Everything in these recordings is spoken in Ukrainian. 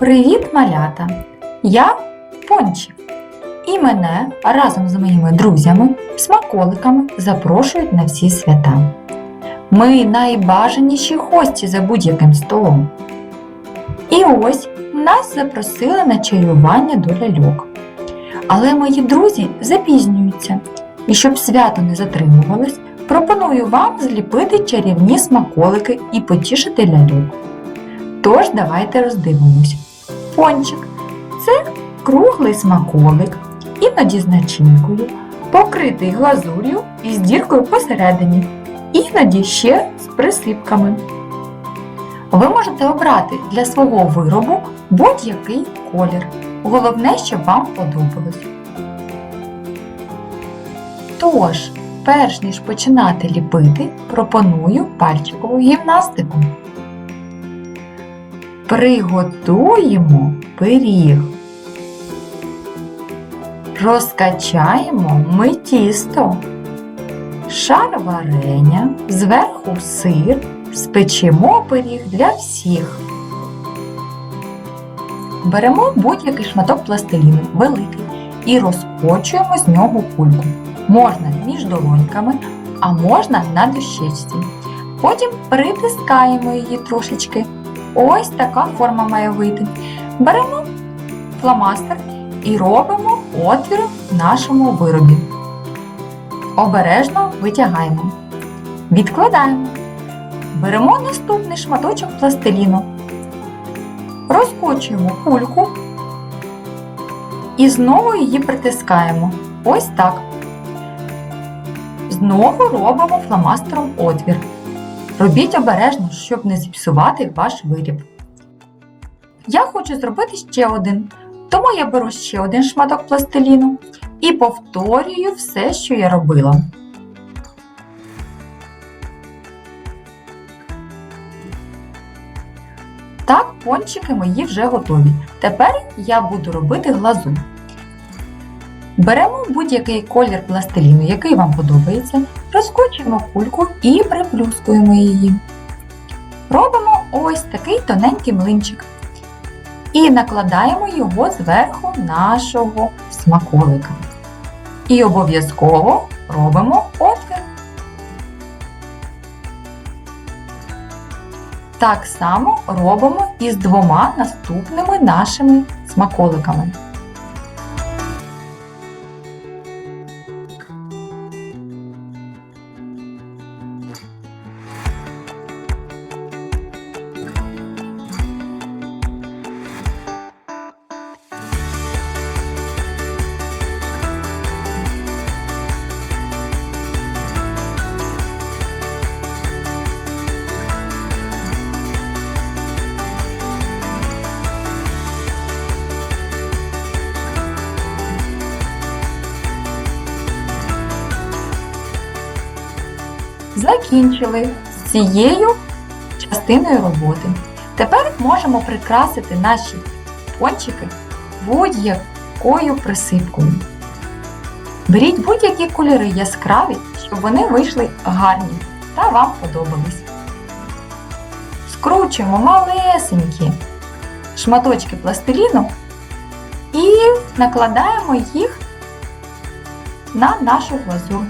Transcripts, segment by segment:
Привіт, малята! Я Пончик. І мене разом з моїми друзями, смаколиками запрошують на всі свята. Ми найбажаніші гості за будь-яким столом. І ось нас запросили на чаювання до ляльок. Але мої друзі запізнюються. І щоб свято не затримувалось, пропоную вам зліпити чарівні смаколики і потішити ляльок. Тож давайте роздивимось. Пончик це круглий смаколик, іноді з начинкою, покритий глазур'ю і з діркою посередині, іноді ще з присипками. Ви можете обрати для свого виробу будь-який колір. Головне, щоб вам подобалось. Тож, перш ніж починати ліпити, пропоную пальчикову гімнастику. Приготуємо пиріг. Розкачаємо ми тісто. Шар варення, зверху сир, спечемо пиріг для всіх. Беремо будь-який шматок пластиліну, великий, і розкочуємо з нього кульку. Можна між долоньками, а можна на дощечці. Потім притискаємо її трошечки. Ось така форма має вийти. Беремо фломастер і робимо отвір в нашому виробі. Обережно витягаємо. Відкладаємо. Беремо наступний шматочок пластиліну. Розкочуємо кульку і знову її притискаємо. Ось так. Знову робимо фломастером отвір. Робіть обережно, щоб не зіпсувати ваш виріб. Я хочу зробити ще один, тому я беру ще один шматок пластиліну і повторюю все, що я робила. Так, пончики мої вже готові. Тепер я буду робити глазу. Беремо будь-який колір пластиліну, який вам подобається, розкочуємо кульку і приплюскуємо її. Робимо ось такий тоненький млинчик. І накладаємо його зверху нашого смаколика. І обов'язково робимо отвір. Так само робимо і з двома наступними нашими смаколиками. Закінчили з цією частиною роботи. Тепер можемо прикрасити наші пончики будь-якою присипкою. Беріть будь-які кольори яскраві, щоб вони вийшли гарні та вам подобались. Скручуємо малесенькі шматочки пластиліну і накладаємо їх на нашу глазур.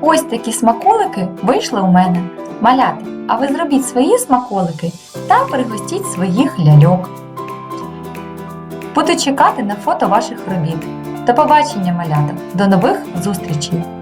Ось такі смаколики вийшли у мене. Маляти, а ви зробіть свої смаколики та пригостіть своїх ляльок. Буду чекати на фото ваших робіт. До побачення, малята! До нових зустрічей!